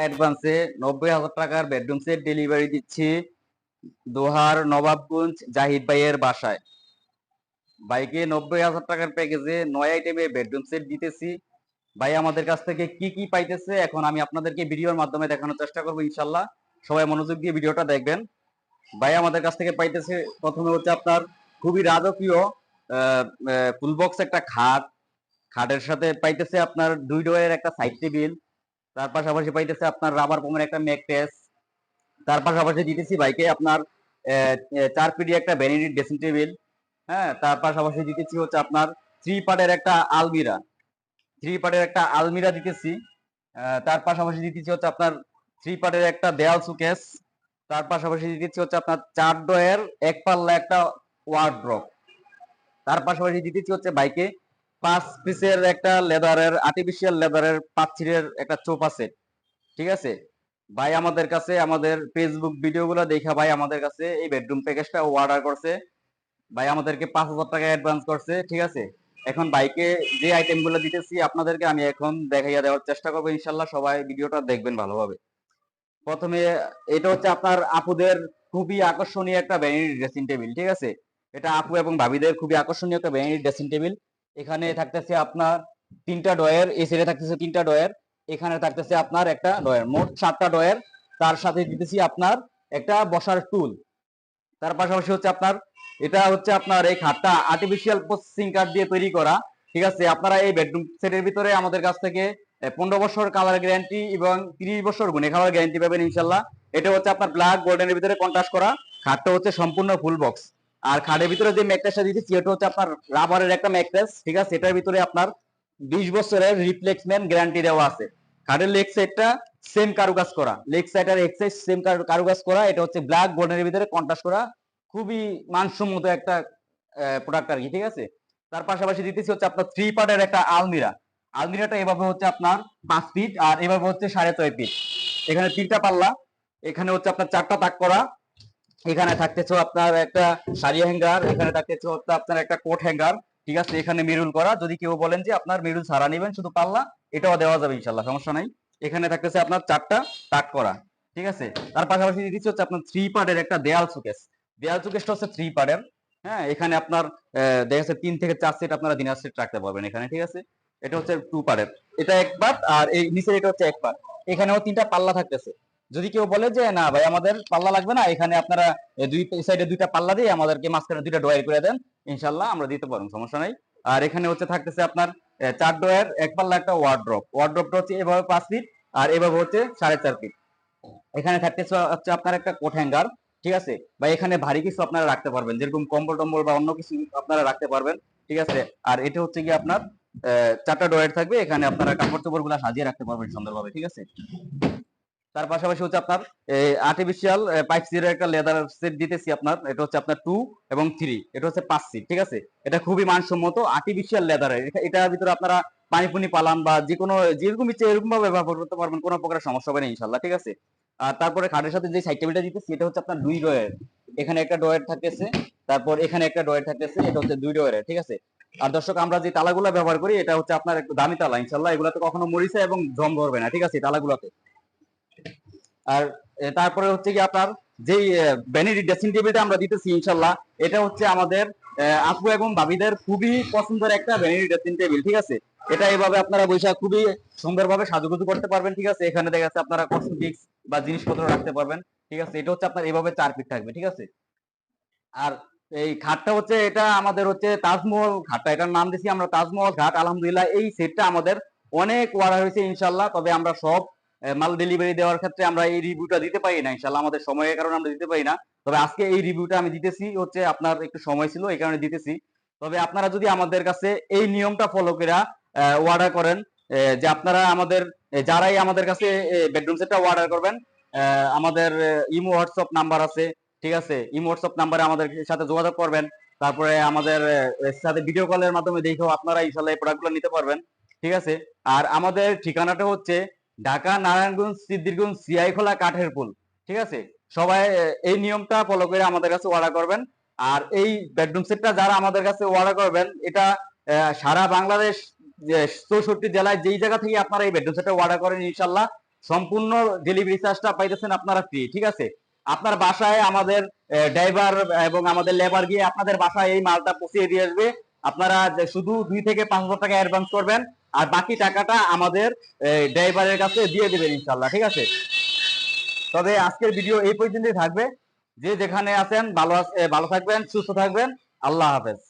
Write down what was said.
অ্যাডভান্সে নব্বই হাজার টাকার বেডরুম সেট ডেলিভারি দিচ্ছি দোহার নবাবগঞ্জ জাহিদ ভাইয়ের বাসায়। বাইকে নব্বই হাজার টাকার প্যাকেজে নয় আইটেমে বেডরুম সেট দিতেছি। ভাই আমাদের কাছ থেকে কি কি পাইতেছে এখন আমি আপনাদেরকে ভিডিওর মাধ্যমে দেখানোর চেষ্টা করব ইনশাল্লাহ। সবাই মনোযোগ দিয়ে ভিডিওটা দেখবেন। ভাই আমাদের কাছ থেকে পাইতেছে প্রথমে হচ্ছে আপনার খুবই রাজকীয় ফুল বক্স একটা খাট। খাটের সাথে পাইতেছে আপনার দুই ডোয়ের একটা সাইড টেবিল তার পাশাপাশি পাইতেছে আপনার রাবার পমের একটা ম্যাকটেস তার পাশাপাশি দিতেছি বাইকে আপনার চার পিডি একটা ভ্যানিটি ড্রেসিং টেবিল হ্যাঁ তার পাশাপাশি দিতেছি হচ্ছে আপনার থ্রি পার্টের একটা আলমিরা। থ্রি পার্টের একটা আলমিরা দিতেছি। তার পাশাপাশি দিতেছি হচ্ছে আপনার থ্রি পার্টের একটা দেয়াল সুকেস তার পাশাপাশি দিতেছি হচ্ছে আপনার চার ডয়ের এক পাল্লা একটা ওয়ার্ড্রপ তার পাশাপাশি দিতেছি হচ্ছে বাইকে পাঁচ পিসের একটা লেদারের আর্টিফিশিয়াল লেদারের পাচ্ছিরের একটা চোপা আছে। ঠিক আছে? ভাই আমাদের কাছে, আমাদের ফেসবুক ভিডিওগুলো দেখা ভাই আমাদের কাছে এই বেডরুম প্যাকেজটা অর্ডার করছে। ভাই আমাদেরকে পাঁচ হাজার টাকা অ্যাডভান্স করছে, ঠিক আছে? এখন বাইকে যে আইটেমগুলো দিতেছি আপনাদেরকে আমি এখন দেখাইয়া দেওয়ার চেষ্টা করব, ইনশাল্লাহ সবাই ভিডিওটা দেখবেন ভালোভাবে। প্রথমে এটা হচ্ছে আপনার আপুদের খুবই আকর্ষণীয় একটা ভ্যানিটি ড্রেসিং টেবিল ঠিক আছে? এটা আপু এবং ভাবিদের খুবই আকর্ষণীয় একটা ভ্যানিটি ড্রেসিং টেবিল এখানে থাকতেছে আপনার তিনটা ডয়ের এই সাইডে থাকতেছে তিনটা ডয়ের এখানে থাকতেছে আপনার একটা ডয়ের মোট সাতটা ডয়ের তার সাথে দিতেছি আপনার একটা বসার টুল তার পাশাপাশি হচ্ছে আপনার, এটা হচ্ছে আপনার এই খাটটা আর্টিফিশিয়াল প্রসেসিং কার্ড দিয়ে তৈরি করা, ঠিক আছে? আপনারা এই বেডরুম সেটের ভিতরে আমাদের কাছ থেকে পনেরো বছর কালার গ্যারান্টি এবং তিরিশ বছর গুণে খাওয়ার গ্যারান্টি পাবেন ইনশাল্লাহ। এটা হচ্ছে আপনার ব্ল্যাক গোল্ডেনের ভিতরে কন্ট্রাস্ট করা, খাটটা হচ্ছে সম্পূর্ণ ফুল বক্স আর খাটের ভিতরে যে ম্যাকট্রেসটা দিতেছি এটা হচ্ছে আপনার রাবারের একটা ম্যাকট্রেস ঠিক আছে? এটার ভিতরে আপনার বিশ বছরের রিপ্লেসমেন্ট গ্যারান্টি দেওয়া আছে। খাটের লেগ সাইডটা সেম কারুকাজ করা। লেগ সাইড আর এক সাইড সেম কারুকাজ করা, এটা হচ্ছে ব্ল্যাক গোল্ডেনের ভিতরে কন্ট্রাস্ট করা, খুবই মানসম্মত একটা প্রোডাক্ট আর কি, ঠিক আছে? তার পাশাপাশি দিতেছি হচ্ছে আপনার থ্রি পার্টের একটা আলমিরা। আলমিরাটা এভাবে হচ্ছে আপনার পাঁচ ফিট আর এভাবে হচ্ছে সাড়ে ছয় ফিট এখানে তিনটা পাল্লা, এখানে হচ্ছে আপনার চারটা তাক করা এখানে থাকতেছে আপনার একটা শাড়ি হ্যাঙ্গার এখানে থাকতেছে আপনার একটা কোট হ্যাঙ্গার ঠিক আছে? এখানে মেরুল করা। যদি কেউ বলেন যে আপনার মেরুল ছাড়া নেবেন, শুধু পাল্লা, এটাও দেওয়া যাবে ইনশাল্লাহ সমস্যা নাই। এখানে থাকতেছে আপনার চারটা তাক করা, ঠিক আছে? তার পাশাপাশি দিচ্ছি হচ্ছে আপনার থ্রি পার্টের একটা দেয়াল সুকেস দেয়াল সুকেসটা হচ্ছে থ্রি পার্টের হ্যাঁ? এখানে আপনার দেখা যাচ্ছে তিন থেকে চার সেট আপনারা দিনার সেট রাখতে পারবেন এখানে, ঠিক আছে? এটা হচ্ছে টু পার্টের এটা এক পার্ট আর এই নিচের এটা হচ্ছে এক পার্ট এখানেও তিনটা পাল্লা থাকতেছে। যদি কেউ বলে যে, না ভাই, আমাদের পাল্লা লাগবে না, এখানে আপনারা দুই সাইডে দুইটা পাল্লা দিয়ে আমাদেরকে মাঝখানে দুইটা ডয়ার করে দেন, ইনশাল্লাহ আমরা দিতে পারব, সমস্যা নাই। আর এখানে হচ্ছে থাকতেছে আপনার চার ডয়ার এক পাল্লা একটা ওয়ার্ড্রপ ওয়ার্ড্রপটা হচ্ছে এভাবে পাঁচ ফিট আর এভাবে হচ্ছে সাড়ে চার ফিট এখানে থাকতেছে হচ্ছে আপনার একটা কোট হ্যাঙ্গার ঠিক আছে? বা এখানে ভারী কিছু আপনারা রাখতে পারবেন, যেরকম কম্বল টম্বল বা অন্য কিছু আপনারা রাখতে পারবেন, ঠিক আছে? আর এটা হচ্ছে কি আপনার চারটা ডয়ার থাকবে, এখানে আপনারা কাপড় চোপড়গুলা সাজিয়ে রাখতে পারবেন সুন্দরভাবে, ঠিক আছে? তার পাশাপাশি হচ্ছে আপনার আর্টিফিশিয়াল পাইপ সিটের একটা লেদার সেট দিতেছি আপনার, এটা হচ্ছে আপনার টু এবং থ্রি এটা হচ্ছে পাঁচ সিট ঠিক আছে? এটা খুবই মানসম্মত আর্টিফিশিয়াল লেদারের এটার ভিতরে আপনারা পানি পুনি পালান বা যে কোনো যেরকম ইচ্ছে এরকম ভাবে ব্যবহার করতে পারবেন, কোনো প্রকার সমস্যা হবে না ইনশাল্লাহ ঠিক আছে? আর তারপরে খাটের সাথে যে সাইড টেবিলটা দিতেছি, এটা হচ্ছে আপনার দুই ডয়ের এখানে একটা ডয়ের থাকতেছে, তারপর এখানে একটা ডয়ের থাকতেছে, এটা হচ্ছে দুই ডয়ের ঠিক আছে? আর দর্শক, আমরা যে তালাগুলো ব্যবহার করি, এটা হচ্ছে আপনার একটু দামি তালা ইনশাল্লাহ এগুলোতে কখনো মরিচা এবং জম ধরবে না, ঠিক আছে? তালাগুলোতে। আর তারপরে হচ্ছে কি আপনার যেই ভ্যানিটি ড্রেসিং টেবিলটা আমরা দিতেছি, ইনশাল্লাহ, এটা হচ্ছে আমাদের আপু এবং ভাবিদের খুবই পছন্দের একটা ভ্যানিটি ড্রেসিং টেবিল ঠিক আছে? এটা এভাবে আপনারা বৈশাখ খুবই সুন্দরভাবে সাজুগুজু করতে পারবেন, ঠিক আছে? এখানে দেখা যাচ্ছে আপনারা কসমেটিক্স বা জিনিসপত্র রাখতে পারবেন, ঠিক আছে? এটা হচ্ছে আপনার এভাবে চার ফিট থাকবে, ঠিক আছে? আর এই ঘাটটা হচ্ছে, এটা আমাদের হচ্ছে তাজমহল ঘাটটা এটার নাম দিছি আমরা তাজমহল ঘাট, আলহামদুলিল্লাহ, এই সেটটা আমাদের অনেক অর্ডার হয়েছে, ইনশাল্লাহ, তবে আমরা সব মাল ডেলিভারি দেওয়ার ক্ষেত্রে আমরা এই রিভিউটা দিতে পারি না, ইনশাল্লাহ আমাদের সময়ের কারণে আমরা দিতে পারি না। তবে আজকে এই রিভিউটা আমি দিতেছি, হচ্ছে আপনার একটু সময় ছিল, এই কারণে দিতেছি। তবে আপনারা যদি আমাদের কাছে এই নিয়মটা ফলো করে অর্ডার করেন যে আপনারা আমাদের যারাই আমাদের কাছে বেডরুম সেটটা অর্ডার করবেন আমাদের ইমো হোয়াটসঅ্যাপ নাম্বার আছে, ঠিক আছে? ইমো হোয়াটসঅ্যাপ নাম্বারে আমাদের সাথে যোগাযোগ করবেন, তারপরে আমাদের সাথে ভিডিও কলের মাধ্যমে দেখেও আপনারা ইনশাল্লাহ এই প্রোডাক্টগুলো নিতে পারবেন, ঠিক আছে? আর আমাদের ঠিকানাটা হচ্ছে ঢাকা, নারায়ণগঞ্জ সিদ্দিরগঞ্জ সিআইখোলা কাঠের পুল ঠিক আছে? সবাই এই নিয়মটা ফলো করে আমাদের কাছে অর্ডার করবেন। আর এই বেডরুম সেটটা যারা আমাদের কাছে অর্ডার করবেন, এটা সারা বাংলাদেশ চৌষট্টি জেলায় যেই জায়গা থেকে আপনারা এই বেডরুম সেটটা অর্ডার করেন, ইনশাল্লাহ, সম্পূর্ণ ডেলিভারি চার্জটা পাইতেছেন আপনারা ফ্রি ঠিক আছে? আপনার বাসায় আমাদের ড্রাইভার এবং আমাদের লেবার গিয়ে আপনাদের বাসায় এই মালটা পৌঁছিয়ে দিয়ে আসবে। আপনারা শুধু দুই থেকে পাঁচ হাজার টাকা অ্যাডভান্স করবেন। আর বাকি টাকাটা আমাদের ড্রাইভারের কাছে দিয়ে দেবেন ইনশাল্লাহ ঠিক আছে? তবে আজকের ভিডিও এই পর্যন্তই থাকবে। যে যেখানে আছেন, ভালো ভালো থাকবেন, সুস্থ থাকবেন, আল্লাহ হাফেজ।